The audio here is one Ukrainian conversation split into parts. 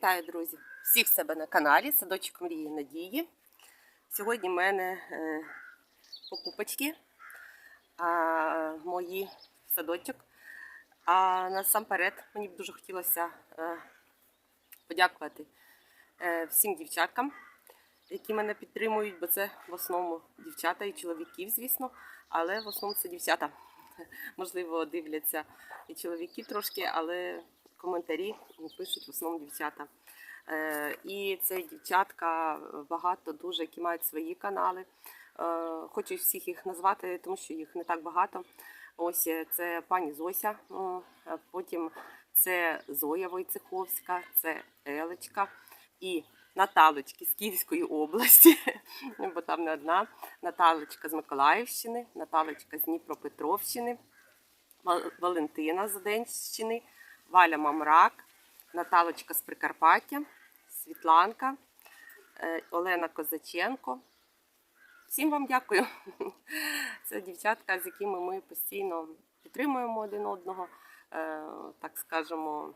Вітаю, друзі! Всіх себе на каналі Садочок Мрії Надії. Сьогодні в мене е, покупочки, а, мої в садочок. А насамперед мені б дуже хотілося е, подякувати е, всім дівчаткам, які мене підтримують, бо це в основному дівчата і чоловіків, звісно, але в основному це дівчата. Можливо, дивляться і чоловіки трошки, але коментарі пишуть в основному дівчата. Е, І це дівчатка багато дуже, які мають свої канали. Е, Хочу всіх їх назвати, тому що їх не так багато. Ось е, це пані Зося, потім це Зоя Войцеховська, це Елечка і Наталочки з Київської області, бо там не одна. Наталочка з Миколаївщини, Наталочка з Дніпропетровщини, Валентина з Оденщини, Валя Мамрак, Наталочка з Прикарпаття, Світланка, е, Олена Козаченко. Всім вам дякую. Це дівчатка, з якими ми постійно підтримуємо один одного, е, так скажемо.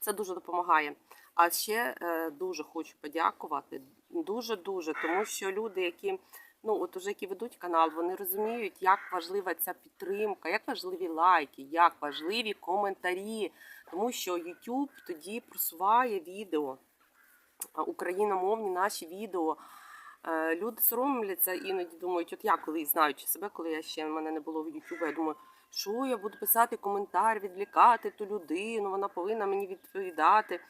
Це дуже допомагає. А ще е, дуже хочу подякувати. Дуже-дуже, тому що люди, які ну от уже які ведуть канал, вони розуміють, як важлива ця підтримка, як важливі лайки, як важливі коментарі. Тому що YouTube тоді просуває відео, україномовні наші відео. Е, Люди соромляться іноді думають, от я коли знаючи себе, коли я ще в мене не було в YouTube, я думаю, що я буду писати коментар, відлікати ту людину, вона повинна мені відповідати.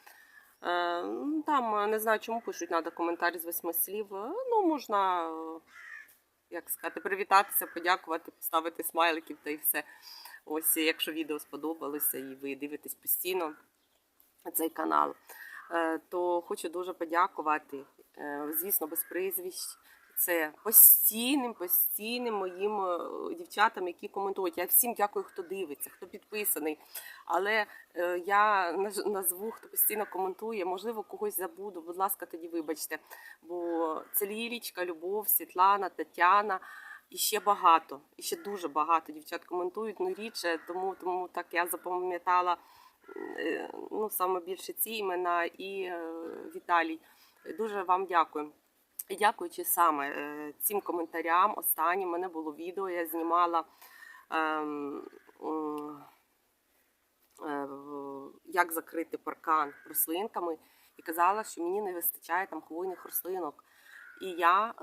Е, ну, Там е, не знаю, чому пишуть, треба коментар з восьми слів. Ну, можна, як сказати, привітатися, подякувати, поставити смайликів та і все. Ось, якщо відео сподобалося і ви дивитесь постійно цей канал, е, то хочу дуже подякувати. Е, Звісно, без прізвищ. Це постійним, постійним моїм е, дівчатам, які коментують. Я всім дякую, хто дивиться, хто підписаний. Але е, я назву, хто постійно коментує, можливо, когось забуду. Будь ласка, тоді вибачте. Бо це Лілічка, Любов, Світлана, Тетяна. І ще багато, і ще дуже багато дівчат коментують, ну рідше, тому, тому так я запам'ятала е, ну, саме більше ці імена і Віталій. Дуже вам дякую. Дякуючи саме е, цим коментарям, останнім мене було відео, я знімала ем, е, як закрити паркан рослинками, і казала, що мені не вистачає там хвойних рослинок. І я е,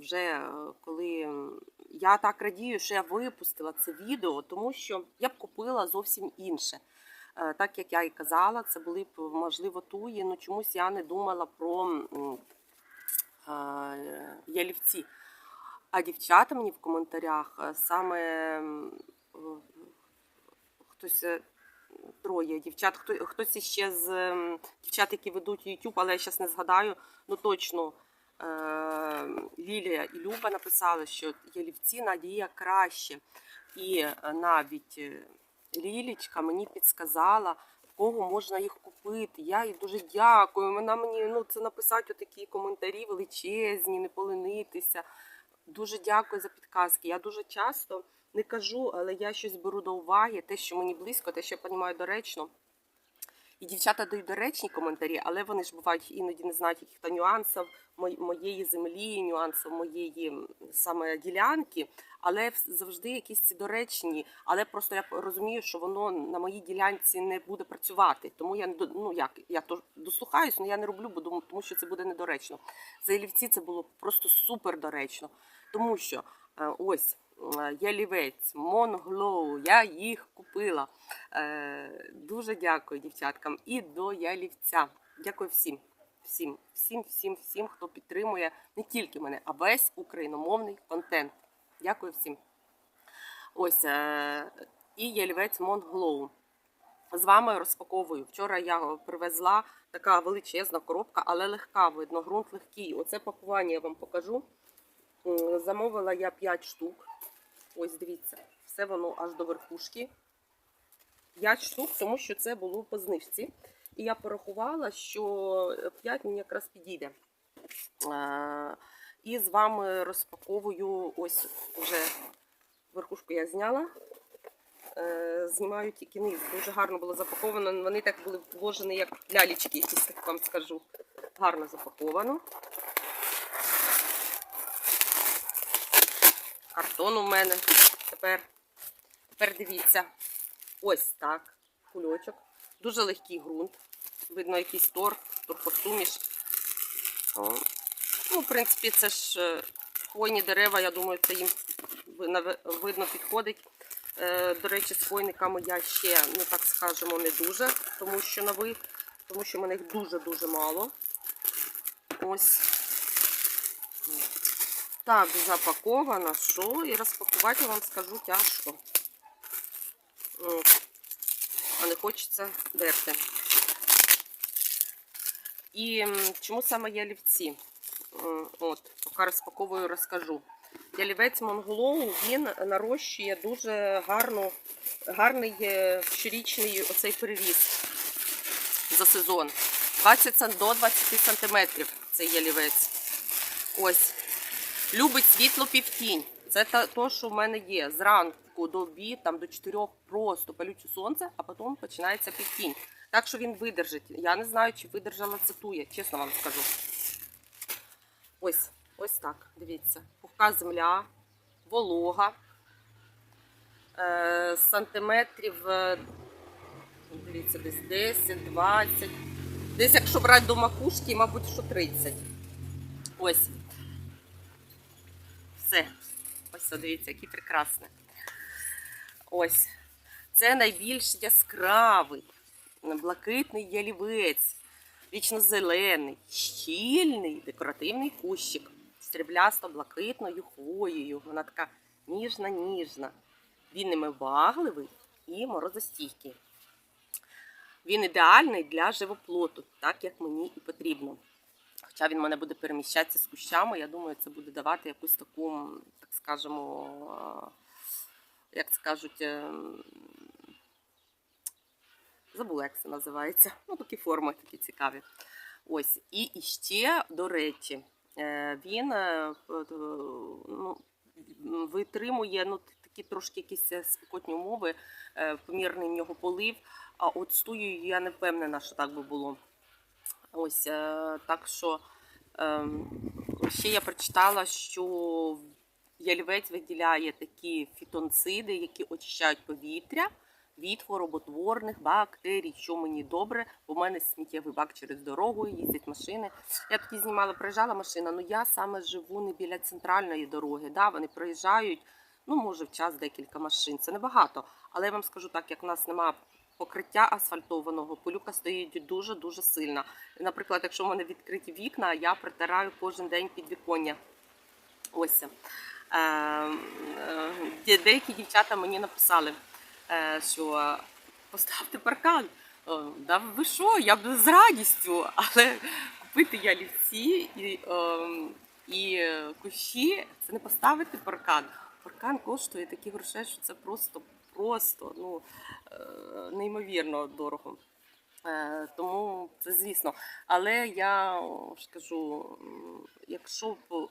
вже коли я так радію, що я випустила це відео, тому що я б купила зовсім інше. Так як я і казала, це були б можливо туї, але чомусь я не думала про ялівці. А дівчата мені в коментарях е, саме хтось е, троє дівчат, хто, хтось іще з дівчат, які ведуть YouTube, але я зараз не згадаю, ну точно. е, Лілія і Люба написали, що ялівці надія краще. І навіть Лілічка мені підсказала, кого можна їх купити. Я їй дуже дякую. Вона мені ну, це написати такі коментарі величезні, не поленитися. Дуже дякую за підказки. Я дуже часто не кажу, але я щось беру до уваги, те, що мені близько, те, що я розумію доречно. І дівчата дають доречні коментарі, але вони ж бувають іноді не знають яких-то нюансів моєї землі, нюансів моєї саме ділянки, але завжди якісь ці доречні. Але просто я розумію, що воно на моїй ділянці не буде працювати. Тому я ну як я то дослухаюсь, але я не роблю, бо думаю, тому що це буде недоречно. За ялівці це було просто супер доречно, тому що е, ось. Е, Ялівець, Монглоу, я їх купила. Е, дуже дякую дівчаткам і до ялівця. Дякую всім, всім, всім, всім, всім, хто підтримує не тільки мене, а весь україномовний контент. Дякую всім. Ось е, і ялівець Монглоу. З вами розпаковую. Вчора я привезла така величезна коробка, але легка, видно, ґрунт легкий. Оце пакування я вам покажу. Замовила я 5 штук. Ось дивіться, все воно аж до верхушки. 5 штук, тому що це було по знижці. І я порахувала, що 5 мені якраз підійде. І з вами розпаковую ось вже верхушку я зняла. е, знімаю тільки низ. Дуже гарно було запаковано. Вони так були вложені, як лялечки, якісь так вам скажу. Гарно запаковано. Картон у мене тепер. Тепер дивіться. Ось так. Кульочок. Дуже легкий ґрунт. Видно, якийсь торф, торфосуміш. Ну, в принципі, це ж е, хвойні дерева, я думаю, це їм видно підходить. Е, До речі, з хвойниками я ще, ну так скажемо, не дуже, тому що на тому що мене їх дуже-дуже мало. Ось. Так, запаковано, що і розпакувати вам скажу тяжко. А не хочеться дерти. І чому саме ялівці? От, поки розпаковую, розкажу. Ялівець Монголоу він нарощує дуже гарно, гарний е, щорічний оцей переріст за сезон. 20 до 20 сантиметрів цей ялівець. Ось. Любить світло півтінь. Це то, що в мене є. Зранку до обід, там до 4 просто палюче сонце, а потім починається півтінь. Так що він видержить. Я не знаю, чи видержала цитує, чесно вам скажу. Ось, ось так. Дивіться. Пухка земля, волога. Е, сантиметрів, е, дивіться, десь 10, 20. Десь, якщо брати до макушки, мабуть, що 30. Ось. Все. Ось, дивіться, який прекрасний. Ось. Це найбільш яскравий, блакитний ялівець, вічно-зелений, щільний декоративний кущик з сріблясто-блакитною хвоєю. Вона така ніжна-ніжна. Він невибагливий і морозостійкий. Він ідеальний для живоплоту, так як мені і потрібно. Хоча він мене буде переміщатися з кущами, я думаю, це буде давати якусь таку, так скажемо, е, як це кажуть, е, забула, як це називається. Ну, такі форми такі цікаві. Ось. І іще, до речі, е, він ну, витримує ну, такі трошки якісь спекотні умови, помірний в нього полив. А от стою я не впевнена, що так би було. Ось е, так що ем, ще я прочитала, що ялівець виділяє такі фітонциди, які очищають повітря від хвороботворних бактерій, що мені добре, бо в мене сміттєвий бак через дорогу, їздять машини. Я тоді знімала, приїжджала машина, але я саме живу не біля центральної дороги. Да, вони проїжджають, ну може в час декілька машин. Це небагато. Але я вам скажу так, як в нас немає покриття асфальтованого, пилюка стоїть дуже дуже сильна. Наприклад, якщо в мене відкриті вікна, я притираю кожен день під віконня. Ось. Е, е, деякі дівчата мені написали, е, що поставте паркан. Да ви що, я б з радістю, але купити ялівці і, і кущі це не поставити паркан. Паркан коштує такі грошей, що це просто, просто ну, неймовірно дорого. Е, Тому це звісно. Але я о, ж кажу, якщо б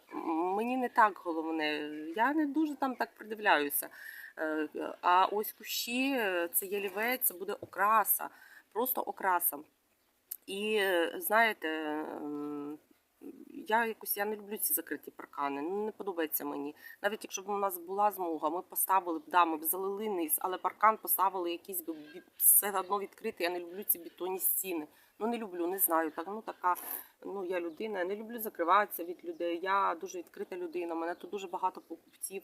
мені не так головне, я не дуже там так придивляюся. Е, А ось кущі, е, це ялівець, це буде окраса, просто окраса. І е, знаєте, я якось я не люблю ці закриті паркани. Не подобається мені. Навіть якщо б у нас була змога, ми поставили б, да, ми б залили низ, але паркан поставили якийсь би все одно відкритий. Я не люблю ці бетонні стіни. Ну не люблю, не знаю. Так ну така. Ну я людина, я не люблю закриватися від людей. Я дуже відкрита людина. Мене тут дуже багато покупців.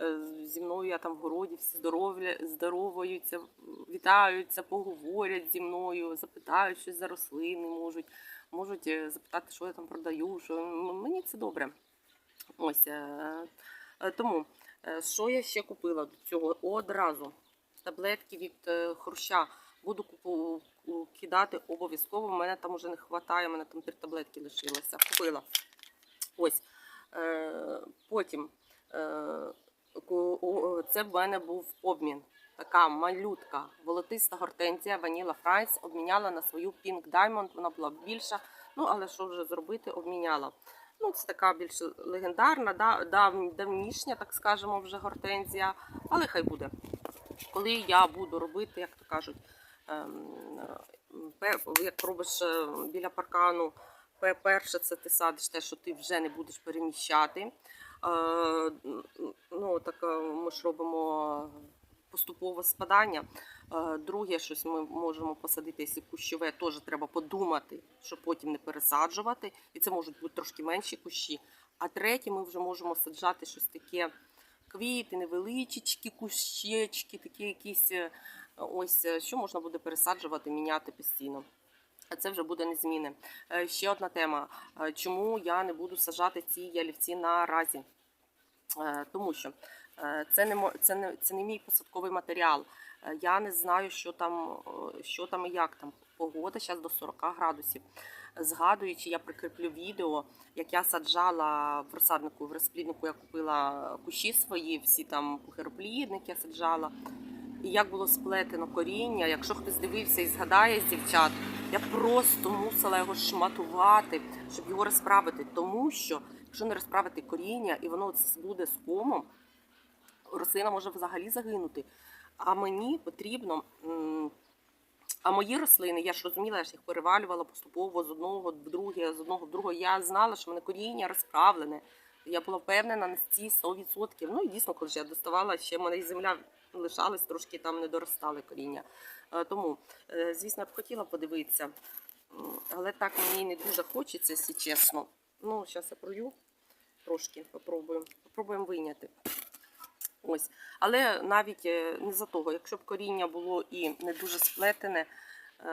Е, Зі мною я там в городі всі здоров'я, здороваються, вітаються, поговорять зі мною, запитають щось за рослини, можуть, можуть е, запитати, що я там продаю. Що... Мені це добре. Ось е, е, тому, що я ще купила до цього одразу. Таблетки від хруща буду кидати обов'язково. У мене там уже не вистачає, у мене там три таблетки лишилося. Купила. Ось. Потім це в мене був обмін. Така малютка, волотиста гортензія, Ваніла Фрайс обміняла на свою Pink Diamond. Вона була більша. Ну, але що вже зробити, обміняла. Ну, це така більш легендарна, да, дав, давнішня, так скажемо, вже гортензія, але хай буде. коли я буду робити, як то кажуть, ем, як робиш е, біля паркану, пе- перше це ти садиш те, що ти вже не будеш переміщати. Е, Ну, так е, ми ж робимо поступове спадання. Е, Друге, щось ми можемо посадити, якщо кущове, теж треба подумати, щоб потім не пересаджувати. І це можуть бути трошки менші кущі. А третє, ми вже можемо саджати щось таке квіти, невеличкі кущечки, такі якісь е, ось, е, що можна буде пересаджувати, міняти постійно. А це вже буде незмінне. Е, Ще одна тема. Чому я не буду саджати ці ялівці наразі? Е, Тому що е, це не, це не, це не мій посадковий матеріал. Е, Я не знаю, що там, що там і як там. Погода зараз до 40 градусів. Згадуючи, я прикріплю відео, як я саджала в розсаднику, в розпліднику я купила кущі свої, всі там пухироплідники я саджала. І як було сплетено коріння. Якщо хтось дивився і згадає з дівчат, я просто мусила його шматувати, щоб його розправити. Тому що, якщо не розправити коріння і воно буде з комом, рослина може взагалі загинути. А мені потрібно. А мої рослини, я ж розуміла, я ж їх перевалювала поступово з одного в друге, з одного в друге. Я знала, що в мене коріння розправлене. Я була впевнена на ці 100%. Ну і дійсно, коли ж я доставала, ще в мене земля лишалась, трошки там не доростали коріння. Е, Тому, е, звісно, я б хотіла подивитися. Але так мені не дуже хочеться, якщо чесно. Ну, зараз я прою трошки, попробуємо. Попробуємо вийняти. Ось. Але навіть е, не за того, якщо б коріння було і не дуже сплетене, е,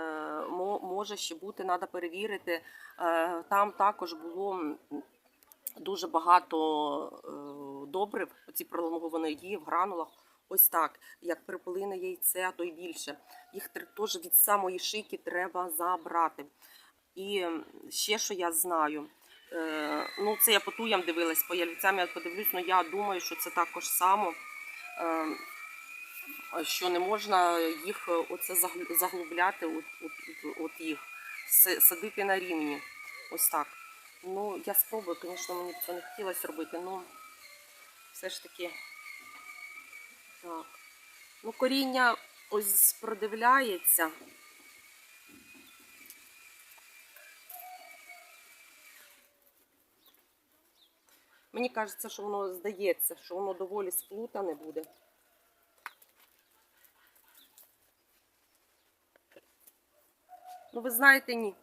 може ще бути, треба перевірити. Е, Там також було дуже багато добрив, оці пролонгованої дії в гранулах. Ось так, як перепелине яйце, а то й більше. Їх теж від самої шийки треба забрати. І ще що я знаю. Е, ну, це я по туям дивилась, по ялівцям я подивлюсь, але я думаю, що це також само, е, що не можна їх е, оце заглубляти, от, от, от, їх, садити на рівні. Ось так. Ну, я спробую, звісно, мені це не хотілося робити, але все ж таки. Так. Ну, коріння ось продивляється. Мені кажеться, що воно здається, що воно доволі сплутане буде. Ну, ви знаєте, ні.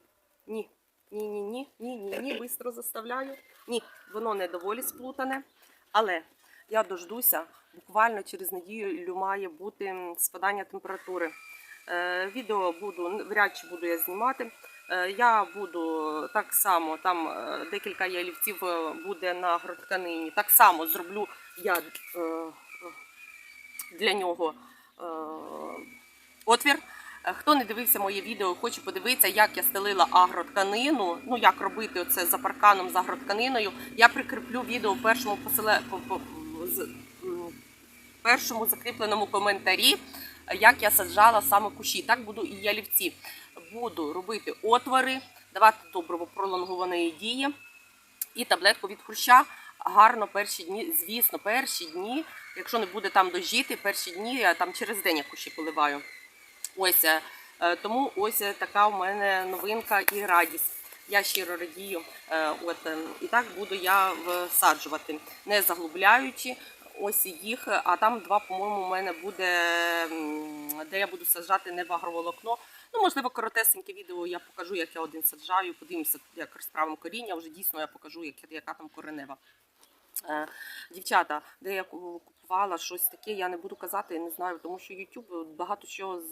Ні. Ні, ні, ні, ні, ні, бистро заставляю. Ні, воно не доволі сплутане. Але я дождуся, буквально через неділю має бути спадання температури. Е, відео буду, вряд чи буду я знімати. Е, я буду так само, там е, декілька ялівців е, буде на агротканині. Так само зроблю я для нього отвір. Хто не дивився моє відео, хоче подивитися, як я стелила агротканину, ну як робити це за парканом з агротканиною. Я прикріплю відео в першому поселе по- по- з- м, першому закріпленому коментарі, як я саджала саме кущі. Так буду і ялівці. Буду робити отвори, давати добриво пролонгованої дії і таблетку від хруща. Гарно перші дні, звісно, перші дні, якщо не буде там дожити, перші дні я там через день я кущі поливаю. Ось е, тому ось така у мене новинка і радість. Я щиро радію. Е, От е, і так буду я всаджувати, не заглубляючи. Ось їх, а там два, по-моєму, у мене буде, де я буду саджати не. Ну, можливо, коротесеньке відео я покажу, як я один саджаю. Подивимося, як розправимо коріння. Вже дійсно я покажу, як, яка там коренева. Е, Дівчата, де я купувала щось таке, я не буду казати, не знаю, тому що YouTube багато чого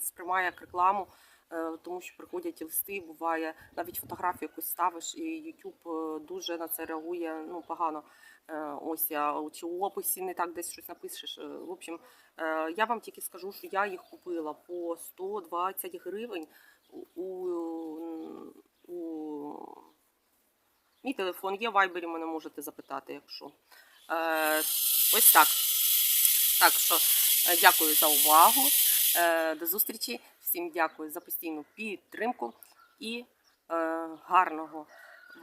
сприймає як рекламу, тому що приходять листи, буває, навіть фотографію якусь ставиш, і YouTube е, дуже на це реагує ну, погано. Е, Ось я чи у описі не так десь щось напишеш. Е, В общем, е, я вам тільки скажу, що я їх купила по 120 гривень у, у, Мій телефон є в вайбері, мене можете запитати, якщо. Е, ось так. Так що е, дякую за увагу. Е, до зустрічі. Всім дякую за постійну підтримку і е, гарного,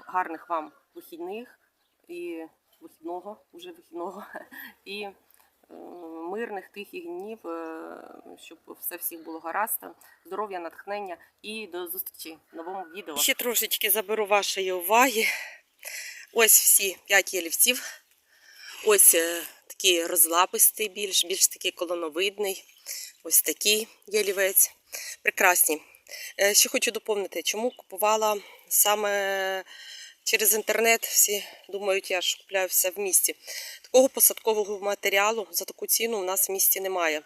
гарних вам вихідних і вихідного, уже вихідного. І е, мирних, тихих днів, е, щоб все всіх було гаразд, здоров'я, натхнення і до зустрічі в новому відео. Ще трошечки заберу вашої уваги. Ось всі п'ять ялівців. Ось е, такий розлапистий більш, більш такий колоновидний. Ось такий ялівець. Прекрасні. Е, Ще хочу доповнити, чому купувала саме через інтернет. Всі думають, я ж купляю все в місті. Такого посадкового матеріалу за таку ціну у нас в місті немає.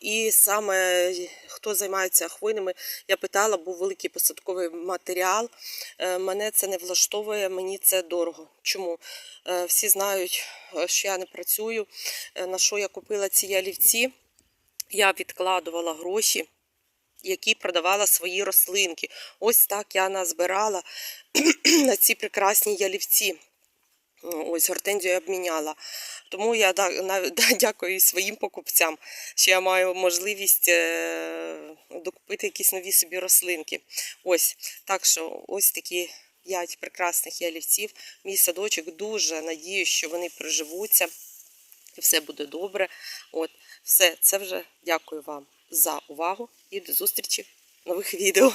І саме хто займається хвойними, я питала, був великий посадковий матеріал. Е, Мене це не влаштовує, мені це дорого. Чому? Е, Всі знають, що я не працюю. На що я купила ці ялівці? Я відкладувала гроші, які продавала свої рослинки. Ось так я назбирала на ці прекрасні ялівці. Ось гортензію обміняла. Тому я дякую своїм покупцям, що я маю можливість е, докупити якісь нові собі рослинки. Ось так що ось такі п'ять прекрасних ялівців. Мій садочок дуже надію, що вони приживуться і все буде добре. От, все, це вже дякую вам за увагу і до зустрічі в нових відео.